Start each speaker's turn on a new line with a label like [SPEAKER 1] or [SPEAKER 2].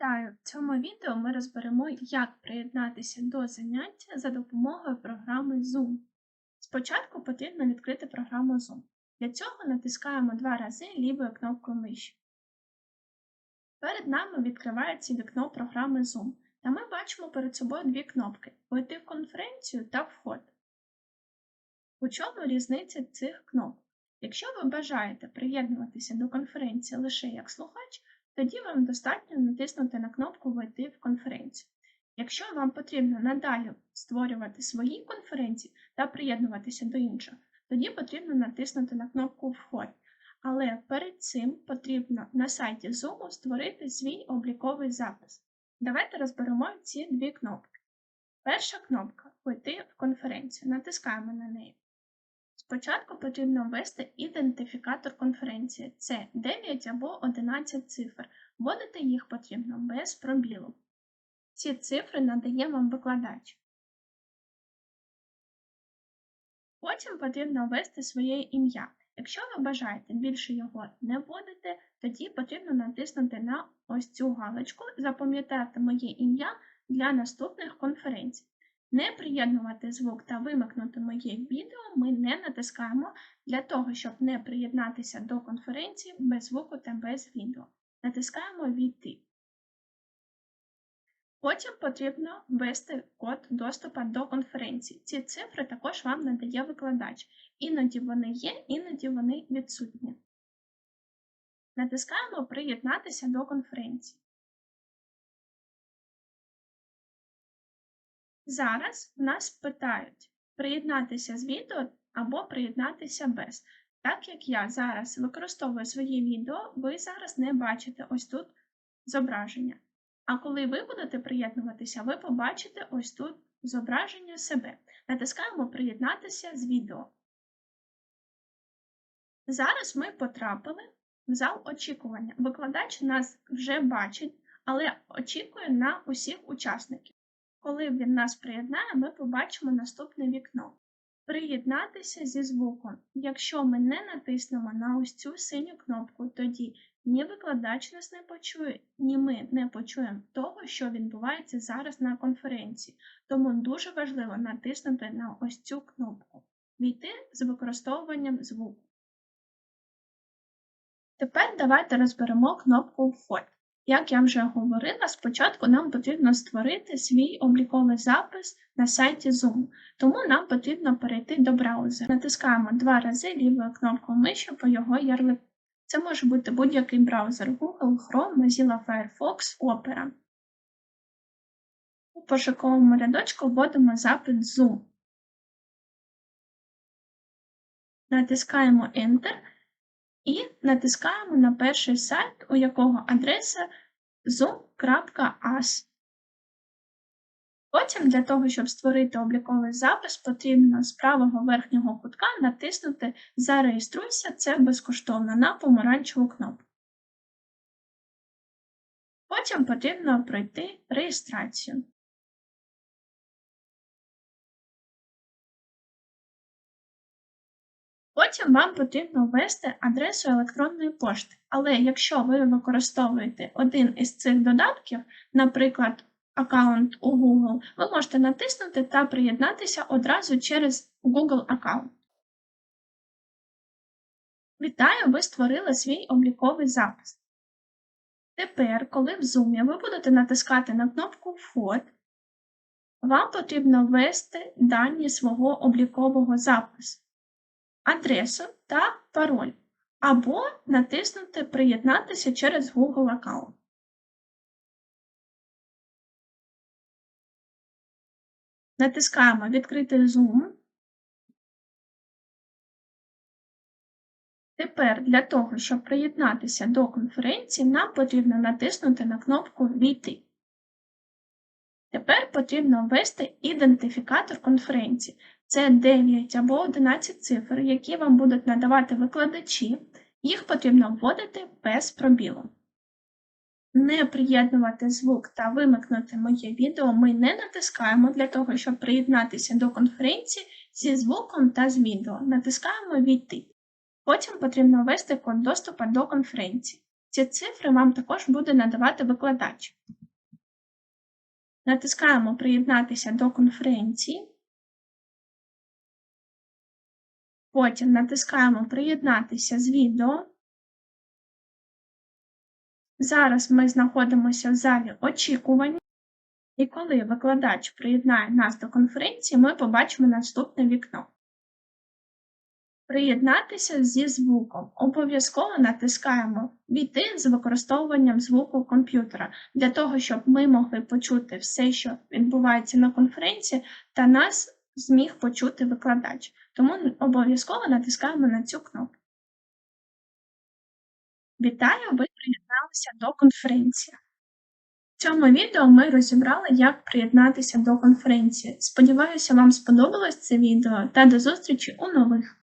[SPEAKER 1] Вітаю! В цьому відео ми розберемо, як приєднатися до заняття за допомогою програми Zoom. Спочатку потрібно відкрити програму Zoom. Для цього натискаємо два рази лівою кнопкою миші. Перед нами відкривається вікно програми Zoom, та ми бачимо перед собою дві кнопки Войти в конференцію та Вход. У чому різниця цих кнопок? Якщо ви бажаєте приєднуватися до конференції лише як слухач, тоді вам достатньо натиснути на кнопку Войти в конференцію. Якщо вам потрібно надалі створювати свої конференції та приєднуватися до інших, тоді потрібно натиснути на кнопку Вход. Але перед цим потрібно на сайті Zoom створити свій обліковий запис. Давайте розберемо ці дві кнопки. Перша кнопка Войти в конференцію. Натискаємо на неї. Спочатку потрібно ввести ідентифікатор конференції. Це 9 або 11 цифр. Вводити їх потрібно без пробілу. Ці цифри надає вам викладач. Потім потрібно ввести своє ім'я. Якщо ви бажаєте більше його не вводити, тоді потрібно натиснути на ось цю галочку Запам'ятати моє ім'я для наступних конференцій. Не приєднувати звук та вимикнути моє відео ми не натискаємо для того, щоб не приєднатися до конференції без звуку та без відео. Натискаємо Війти. Потім потрібно ввести код доступу до конференції. Ці цифри також вам надає викладач. Іноді вони є, іноді вони відсутні. Натискаємо Приєднатися до конференції. Зараз нас питають приєднатися з відео або приєднатися без. Так як я зараз використовую своє відео, ви зараз не бачите ось тут зображення. А коли ви будете приєднуватися, ви побачите ось тут зображення себе. Натискаємо Приєднатися з відео. Зараз ми потрапили в зал очікування. Викладач нас вже бачить, але очікує на усіх учасників. Коли він нас приєднає, ми побачимо наступне вікно. Приєднатися зі звуком. Якщо ми не натиснемо на ось цю синю кнопку, тоді ні викладач нас не почує, ні ми не почуємо того, що відбувається зараз на конференції. Тому дуже важливо натиснути на ось цю кнопку. Війти з використовуванням звуку. Тепер давайте розберемо кнопку Вход. Як я вже говорила, спочатку нам потрібно створити свій обліковий запис на сайті Zoom, тому нам потрібно перейти до браузера. Натискаємо два рази лівою кнопкою миші по його ярлику. Це може бути будь-який браузер Google, Chrome, Mozilla Firefox, Opera. У пошуковому рядочку вводимо запит Zoom. Натискаємо Enter і натискаємо на перший сайт, у якого адреса zoom.as. Потім для того, щоб створити обліковий запис, потрібно з правого верхнього кутка натиснути Зареєструйся, це безкоштовно на помаранчеву кнопку. Потім потрібно пройти реєстрацію. Потім вам потрібно ввести адресу електронної пошти. Але якщо ви використовуєте один із цих додатків, наприклад, аккаунт у Google, ви можете натиснути та приєднатися одразу через Google аккаунт. Вітаю, ви створили свій обліковий запис. Тепер, коли в Zoom ви будете натискати на кнопку Вход, вам потрібно ввести дані свого облікового запису адресу та пароль, або натиснути Приєднатися через Google аккаунт. Натискаємо Відкрити Zoom. Тепер для того, щоб приєднатися до конференції, нам потрібно натиснути на кнопку Війти. Тепер потрібно ввести ідентифікатор конференції. Це 9 або 11 цифр, які вам будуть надавати викладачі, їх потрібно вводити без пробілу. Не приєднувати звук та вимикнути моє відео ми не натискаємо для того, щоб приєднатися до конференції зі звуком та з відео. Натискаємо Війти. Потім потрібно ввести код доступу до конференції. Ці цифри вам також буде надавати викладач. Натискаємо Приєднатися до конференції. Потім натискаємо Приєднатися з відео. Зараз ми знаходимося в залі очікування. І коли викладач приєднає нас до конференції, ми побачимо наступне вікно. Приєднатися зі звуком. Обов'язково натискаємо Війти з використовуванням звуку комп'ютера для того, щоб ми могли почути все, що відбувається на конференції, та нас зміг почути викладач. Тому обов'язково натискаємо на цю кнопку. Вітаю! Ви приєдналися до конференції. В цьому відео ми розібрали, як приєднатися до конференції. Сподіваюся, вам сподобалось це відео та до зустрічі у нових.